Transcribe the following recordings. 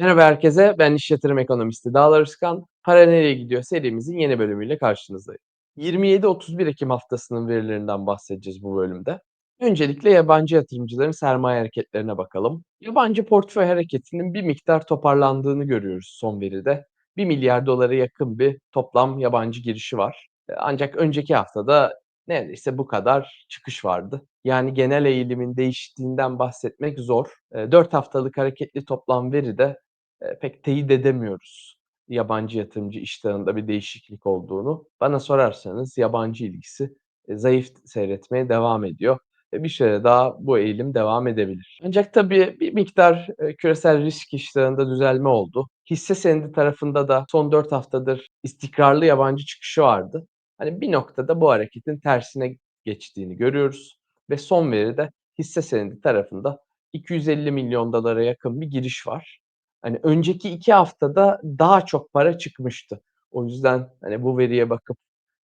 Merhaba herkese, ben iş yatırım ekonomisti Dağlar Özkan. Para nereye gidiyor serimizin yeni bölümüyle karşınızdayım. 27-31 Ekim haftasının verilerinden bahsedeceğiz bu bölümde. Öncelikle yabancı yatırımcıların sermaye hareketlerine bakalım. Yabancı portföy hareketinin bir miktar toparlandığını görüyoruz son veride. 1 milyar dolara yakın bir toplam yabancı girişi var. E, Ancak önceki haftada neredeyse bu kadar çıkış vardı. Yani genel eğilimin değiştiğinden bahsetmek zor. E, 4 haftalık hareketli toplam veride Eee, pek teyit edemiyoruz yabancı yatırımcı iştahında bir değişiklik olduğunu. Bana sorarsanız yabancı ilgisi, eee, zayıf seyretmeye devam ediyor bir süre daha bu eğilim devam edebilir. Ancak tabii bir miktar, küresel risk iştahında düzelme oldu. Hisse senedi tarafında da son 4 haftadır istikrarlı yabancı çıkışı vardı. Hani bir noktada bu hareketin tersine geçtiğini görüyoruz ve son veride hisse senedi tarafında $250.000.000'lara yakın bir giriş var. Hani, önceki 2 haftada daha çok para çıkmıştı. O yüzden, hani, bu veriye bakıp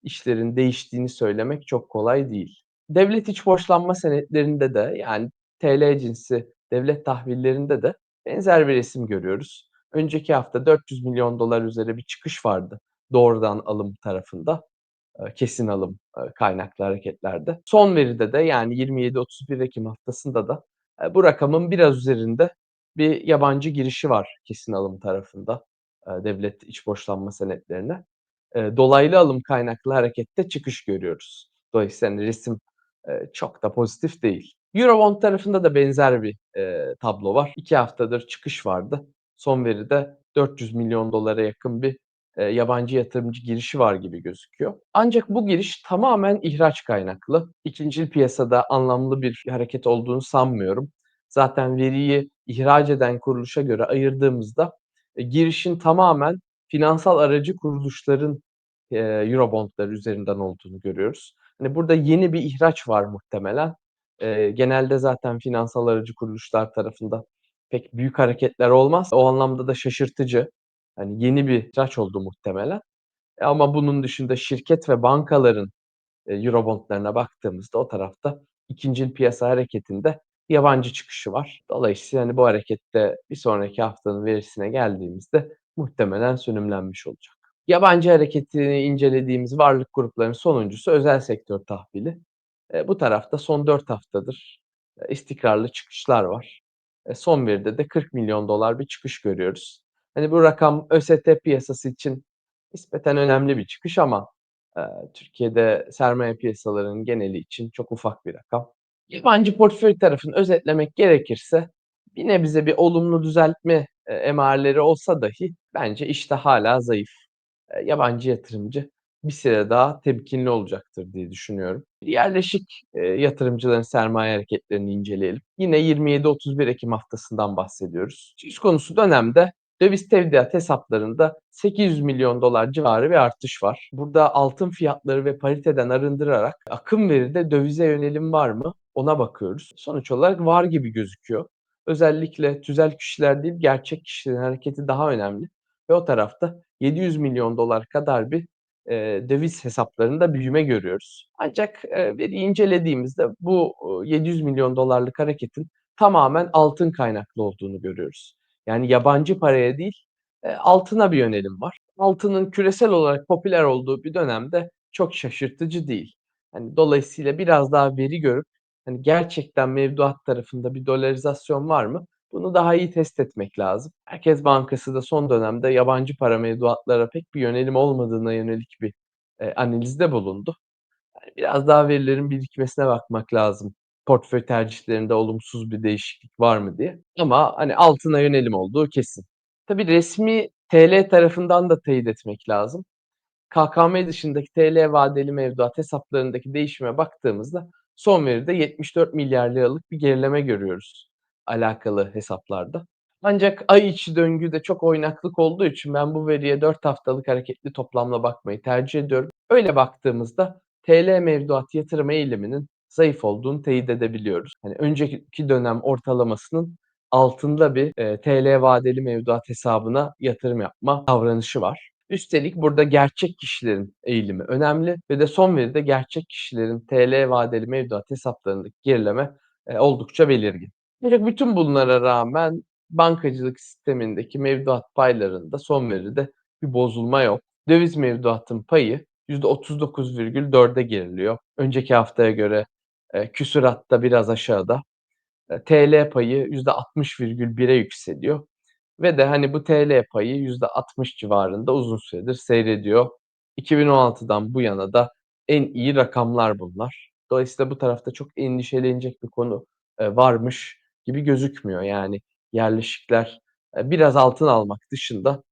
işlerin değiştiğini söylemek çok kolay değil. Devlet iç borçlanma senetlerinde de, yani, TL cinsi devlet tahvillerinde de benzer bir resim görüyoruz. Önceki hafta $400.000.000 üzeri bir çıkış vardı doğrudan alım tarafında, eee, kesin alım, eee, kaynaklı hareketlerde. Son veride de, yani, 27-31 Ekim haftasında da, eee, bu rakamın biraz üzerinde bir yabancı girişi var kesin alım tarafında, eee, devlet iç borçlanma senetlerine. Eee, dolaylı alım kaynaklı harekette çıkış görüyoruz. Dolayısıyla, hani, resim, eee, çok da pozitif değil. Eurobond tarafında da benzer bir, eee, tablo var. 2 haftadır çıkış vardı. Son veride $400.000.000'lara yakın bir, eee, yabancı yatırımcı girişi var gibi gözüküyor. Ancak bu giriş tamamen ihraç kaynaklı. İkincil piyasada anlamlı bir hareket olduğunu sanmıyorum. Zaten veriyi ihraç eden kuruluşa göre ayırdığımızda, eee, girişin tamamen finansal aracı kuruluşların, eee, Eurobond'ları üzerinden olduğunu görüyoruz. Hani, burada yeni bir ihraç var muhtemelen. Eee, genelde zaten finansal aracı kuruluşlar tarafında pek büyük hareketler olmaz. O anlamda da şaşırtıcı. Hani, yeni bir ihraç oldu muhtemelen. E, ama bunun dışında şirket ve bankaların, eee, Eurobond'larına baktığımızda o tarafta ikincil piyasa hareketinde yabancı çıkışı var. Dolayısıyla, hani, bu harekette bir sonraki haftanın verisine geldiğimizde muhtemelen sönümlenmiş olacak. Yabancı hareketini incelediğimiz varlık gruplarının sonuncusu özel sektör tahvili. Eee, bu tarafta son 4 haftadır, eee, istikrarlı çıkışlar var. Eee, son veride de $40.000.000 bir çıkış görüyoruz. Hani, bu rakam ÖST piyasası için nispeten önemli bir çıkış ama, eee, Türkiye'de sermaye piyasalarının geneli için çok ufak bir rakam. Yabancı portföy tarafını özetlemek gerekirse bir nebze bir olumlu düzeltme, eee, emareleri olsa dahi bence iştah hâlâ zayıf. Eee, yabancı yatırımcı bir süre daha temkinli olacaktır diye düşünüyorum. Yerleşik, eee, yatırımcıların sermaye hareketlerini inceleyelim. Yine 27-31 Ekim haftasından bahsediyoruz. Söz konusu dönemde döviz tevdiat hesaplarında $800.000.000 civarı bir artış var. Burada altın fiyatları ve pariteden arındırarak akım veride dövize yönelim var mı ona bakıyoruz. Sonuç olarak var gibi gözüküyor. Özellikle tüzel kişiler değil, gerçek kişilerin hareketi daha önemli ve o tarafta $700.000.000 kadar bir, eee, döviz hesaplarında büyüme görüyoruz. Ancak, eee, veriyi incelediğimizde bu, uuu, $700.000.000'lık hareketin tamamen altın kaynaklı olduğunu görüyoruz. Yani yabancı paraya değil, eee, altına bir yönelim var. Altının küresel olarak popüler olduğu bir dönemde çok şaşırtıcı değil. Hani, dolayısıyla biraz daha veri görüp, hani, gerçekten mevduat tarafında bir dolarizasyon var mı? Bunu daha iyi test etmek lazım. Merkez Bankası da son dönemde yabancı para mevduatlara pek bir yönelim olmadığına yönelik bir, eee, analizde bulundu. Yani, biraz daha verilerin birikmesine bakmak lazım. Portföy tercihlerinde olumsuz bir değişiklik var mı diye ama, hani, altına yönelim olduğu kesin. Tabii resmî TL tarafından da teyit etmek lazım. KKM dışındaki TL vadeli mevduat hesaplarındaki değişime baktığımızda son veride $74 milyar bir gerileme görüyoruz alakalı hesaplarda. Ancak ay içi döngüde çok oynaklık olduğu için ben bu veriye 4 haftalık hareketli toplamla bakmayı tercih ediyorum. Öyle baktığımızda TL mevduat yatırım eğiliminin zayıf olduğunu teyit edebiliyoruz. Hani, önceki dönem ortalamasının altında bir, eee, TL vadeli mevduat hesabına yatırım yapma davranışı var. Üstelik burada gerçek kişilerin eğilimi önemli ve de son veride gerçek kişilerin TL vadeli mevduat hesaplarındaki gerileme, eee, oldukça belirgin. Ancak bütün bunlara rağmen bankacılık sistemindeki mevduat paylarında son veride bir bozulma yok. Döviz mevduatın payı %39,4'e geriliyor. Önceki haftaya göre küsuratta biraz aşağıda. TL payı %60,1'e yükseliyor. Ve de hani bu TL payı %60 civarında uzun süredir seyrediyor. 2016'dan bu yana da en iyi rakamlar bunlar. Dolayısıyla bu tarafta çok endişelenecek bir konu varmış gibi gözükmüyor. Yani yerleşikler biraz altın almak dışında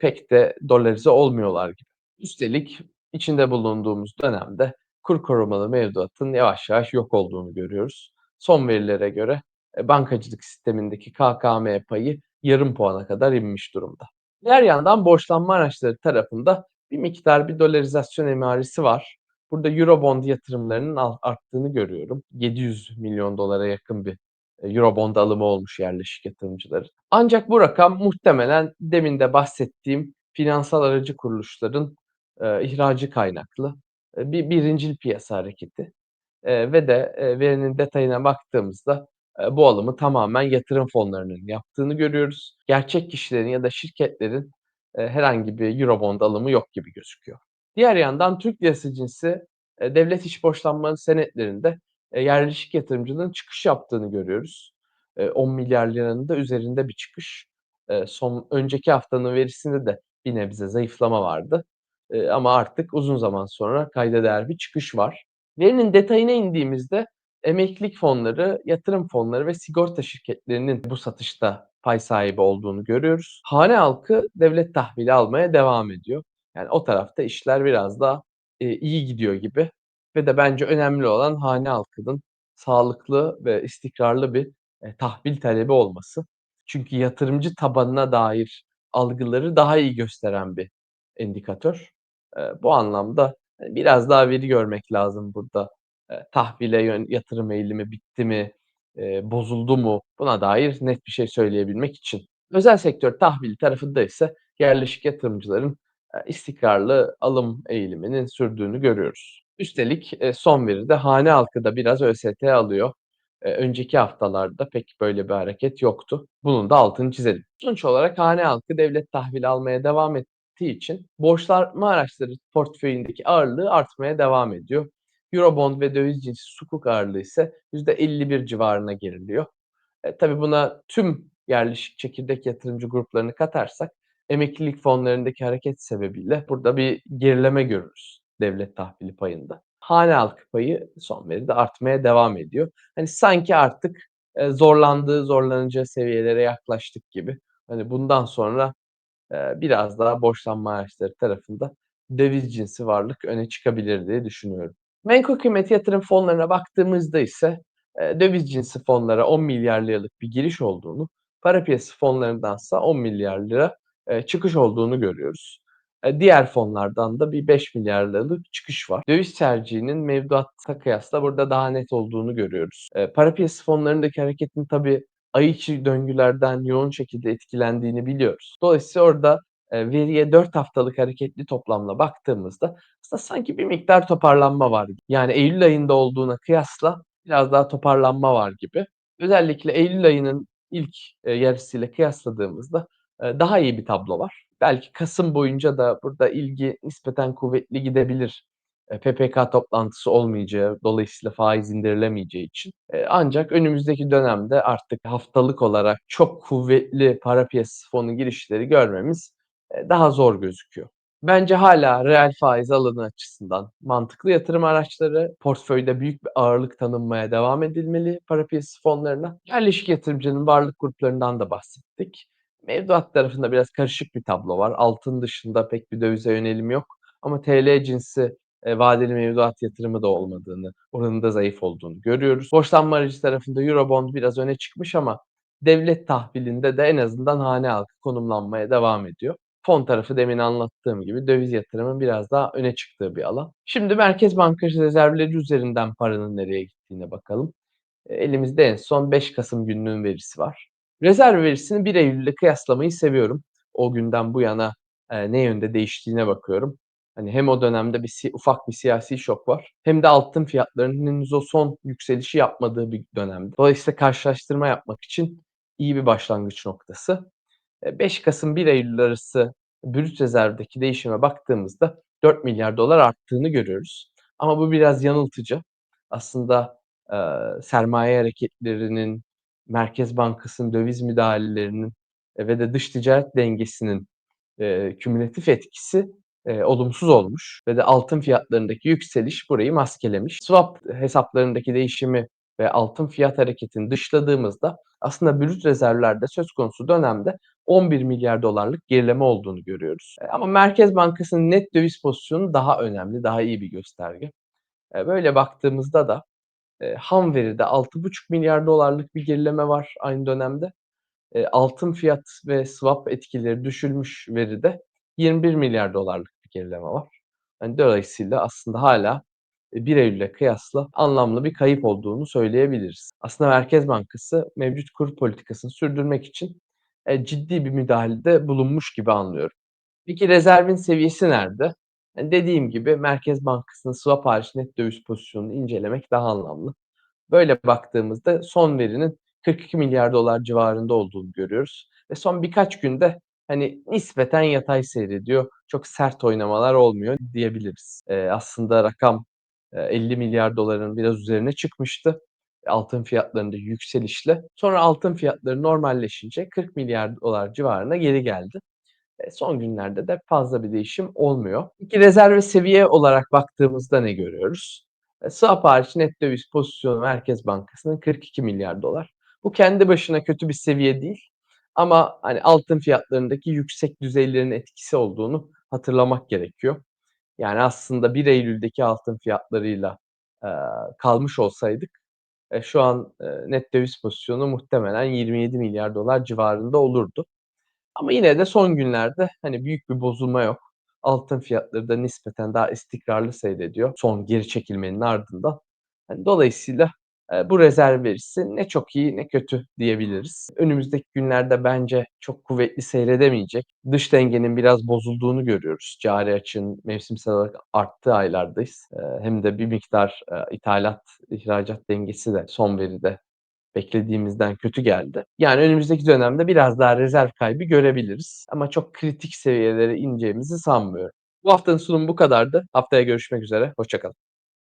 pek de dolarize olmuyorlar gibi. Üstelik içinde bulunduğumuz dönemde kur korumalı mevduatın yavaş yavaş yok olduğunu görüyoruz. Son verilere göre e, bankacılık sistemindeki KKM payı yarım puana kadar inmiş durumda. Diğer yandan borçlanma araçları tarafında bir miktar bir dolarizasyon emaresi var. Burada Eurobond yatırımlarının arttığını görüyorum. 700 milyon dolara yakın bir e, Eurobond alımı olmuş yerleşik yatırımcıların. Ancak bu rakam muhtemelen demin de bahsettiğim finansal aracı kuruluşların e, ihracı kaynaklı bir birincil piyasa hareketi. E, ve de e, verinin detayına baktığımızda e, bu alımı tamamen yatırım fonlarının yaptığını görüyoruz. Gerçek kişilerin ya da şirketlerin e, herhangi bir Eurobond alımı yok gibi gözüküyor. Diğer yandan Türk lirası cinsi e, devlet iş borçlanma senetlerinde e, yerleşik yatırımcının çıkış yaptığını görüyoruz. E, 10 milyar liranın da üzerinde bir çıkış. E, son önceki haftanın verisinde de bir nebze zayıflama vardı. E, ama artık uzun zaman sonra kayda değer bir çıkış var. Verinin detayına indiğimizde emeklilik fonları, yatırım fonları ve sigorta şirketlerinin bu satışta pay sahibi olduğunu görüyoruz. Hane halkı devlet tahvili almaya devam ediyor. Yani o tarafta işler biraz daha e, iyi gidiyor gibi ve de bence önemli olan hane halkının sağlıklı ve istikrarlı bir e, tahvil talebi olması. Çünkü yatırımcı tabanına dair algıları daha iyi gösteren bir endikatör. Bu anlamda e, biraz daha veri görmek lazım burada. E, tahvile yatırım eğilimi bitti mi, bozuldu mu buna dair net bir şey söyleyebilmek için. Özel sektör tahvili tarafında ise yerleşik yatırımcıların, istikrarlı alım eğiliminin sürdüğünü görüyoruz. Üstelik, son veride hane halkı da biraz ÖST alıyor. Önceki haftalarda pek böyle bir hareket yoktu. Bunun da altını çizelim. Sonuç olarak hane halkı devlet tahvili almaya devam ettiği için borçlanma araçları portföyündeki ağırlığı artmaya devam ediyor. Eurobond ve döviz cinsi sukuk ağırlığı ise %51 civarına geriliyor. E, tabii buna tüm yerleşik çekirdek yatırımcı gruplarını katarsak emeklilik fonlarındaki hareket sebebiyle burada bir gerileme görürüz devlet tahvili payında. Hane halkı payı son veride artmaya devam ediyor. Hani sanki artık e, zorlandığı, zorlanacağı seviyelere yaklaştık gibi. Hani bundan sonra biraz daha borçlanma araçları tarafında döviz cinsi varlık öne çıkabilir diye düşünüyorum. Menkul kıymet yatırım fonlarına baktığımızda ise döviz cinsi fonlara 10 milyar liralık bir giriş olduğunu, para piyasası fonlarındansa 10 milyar lira çıkış olduğunu görüyoruz. Diğer fonlardan da bir 5 milyar liralık çıkış var. Döviz tercihinin mevduatta kıyasla burada daha net olduğunu görüyoruz. E, para piyasası fonlarındaki hareketin tabii ay içi döngülerden yoğun şekilde etkilendiğini biliyoruz. Dolayısıyla orada e, veriye 4 haftalık hareketli toplamla baktığımızda aslında sanki bir miktar toparlanma var. Yani Eylül ayında olduğuna kıyasla biraz daha toparlanma var gibi. Özellikle Eylül ayının ilk e, yarısıyla kıyasladığımızda e, daha iyi bir tablo var. Belki Kasım boyunca da burada ilgi nispeten kuvvetli gidebilir. E, PPK toplantısı olmayacağı, dolayısıyla faiz indirilemeyeceği için. E, ancak önümüzdeki dönemde artık haftalık olarak çok kuvvetli para piyasası fonu girişleri görmemiz e, daha zor gözüküyor. Bence hala reel faiz alanı açısından mantıklı yatırım araçları, portföyde büyük bir ağırlık tanınmaya devam edilmeli para piyasası fonlarına. Yerleşik yatırımcının varlık gruplarından da bahsettik. Mevduat tarafında biraz karışık bir tablo var. Altın dışında pek bir dövize yönelim yok. Ama TL cinsi e, vadeli mevduat yatırımı da olmadığını, oranın da zayıf olduğunu görüyoruz. Borçlanma aracı tarafında Eurobond biraz öne çıkmış ama devlet tahvilinde de en azından hane halkı konumlanmaya devam ediyor. Fon tarafı demin anlattığım gibi döviz yatırımın biraz daha öne çıktığı bir alan. Şimdi Merkez Bankası rezervleri üzerinden paranın nereye gittiğine bakalım. E, elimizde en son 5 Kasım günlüğün verisi var. Rezerv verisini 1 Eylül ile kıyaslamayı seviyorum. O günden bu yana e, ne yönde değiştiğine bakıyorum. Hani hem o dönemde bir ufak bir siyasi şok var hem de altın fiyatlarının henüz o son yükselişi yapmadığı bir dönemde. Dolayısıyla karşılaştırma yapmak için iyi bir başlangıç noktası. Eee, 5 Kasım-1 Eylül arası brüt rezervdeki değişime baktığımızda $4.000.000.000 arttığını görüyoruz. Ama bu biraz yanıltıcı. Aslında, eee, sermaye hareketlerinin, Merkez Bankası'nın döviz müdahalelerinin, eee, ve de dış ticaret dengesinin, eee, kümülatif etkisi, eee, olumsuz olmuş ve de altın fiyatlarındaki yükseliş burayı maskelemiş. Swap hesaplarındaki değişimi ve altın fiyat hareketini dışladığımızda aslında brüt rezervlerde söz konusu dönemde $11.000.000.000'lık gerileme olduğunu görüyoruz. Eee, ama Merkez Bankası'nın net döviz pozisyonu daha önemli, daha iyi bir gösterge. Eee, böyle baktığımızda da, eee, ham veride $6.5 milyar bir gerileme var aynı dönemde. Altın fiyat ve swap etkileri düşülmüş veride $21.000.000.000'lık bir gerileme var. Hani, dolayısıyla aslında eee, 1 Eylül'e kıyasla anlamlı bir kayıp olduğunu söyleyebiliriz. Aslında Merkez Bankası mevcut kur politikasını sürdürmek için, eee, ciddi bir müdahalede bulunmuş gibi anlıyorum. Peki rezervin seviyesi nerede? Hani, dediğim gibi Merkez Bankası'nın swap hariç net döviz pozisyonunu incelemek daha anlamlı. Böyle baktığımızda son verinin $42.000.000.000 civarında olduğunu görüyoruz ve son birkaç günde, hani, nispeten yatay seyrediyor. Çok sert oynamalar olmuyor diyebiliriz. Eee, aslında rakam, eee, $50.000.000.000'ın biraz üzerine çıkmıştı altın fiyatlarındaki yükselişle. Sonra altın fiyatları normalleşince $40.000.000.000 civarına geri geldi. Eee, son günlerde de fazla bir değişim olmuyor. Peki rezerve seviye olarak baktığımızda ne görüyoruz? Eee, swap hariç net döviz pozisyonu Merkez Bankası'nın $42.000.000.000. Bu kendi başına kötü bir seviye değil ama, hani, altın fiyatlarındaki yüksek düzeylerin etkisi olduğunu hatırlamak gerekiyor. Yani, aslında 1 Eylül'deki altın fiyatlarıyla, eee, kalmış olsaydık, eee, şu an, eee, net döviz pozisyonu muhtemelen $27.000.000.000 civarında olurdu. Ama yine de son günlerde, hani, büyük bir bozulma yok. Altın fiyatları da nispeten daha istikrarlı seyrediyor son geri çekilmenin ardından. Hani, dolayısıyla, bu rezerv verisi ne çok iyi ne kötü diyebiliriz. Önümüzdeki günlerde bence çok kuvvetli seyredemeyecek. Dış dengenin biraz bozulduğunu görüyoruz. Cari açığın mevsimsel olarak arttığı aylardayız. Hem de bir miktar, ithalat, ihracat dengesi de son veride beklediğimizden kötü geldi. Yani, önümüzdeki dönemde biraz daha rezerv kaybı görebiliriz ama çok kritik seviyelere ineceğimizi sanmıyorum. Bu haftanın sunumu bu kadardı. Haftaya görüşmek üzere, hoşça kalın.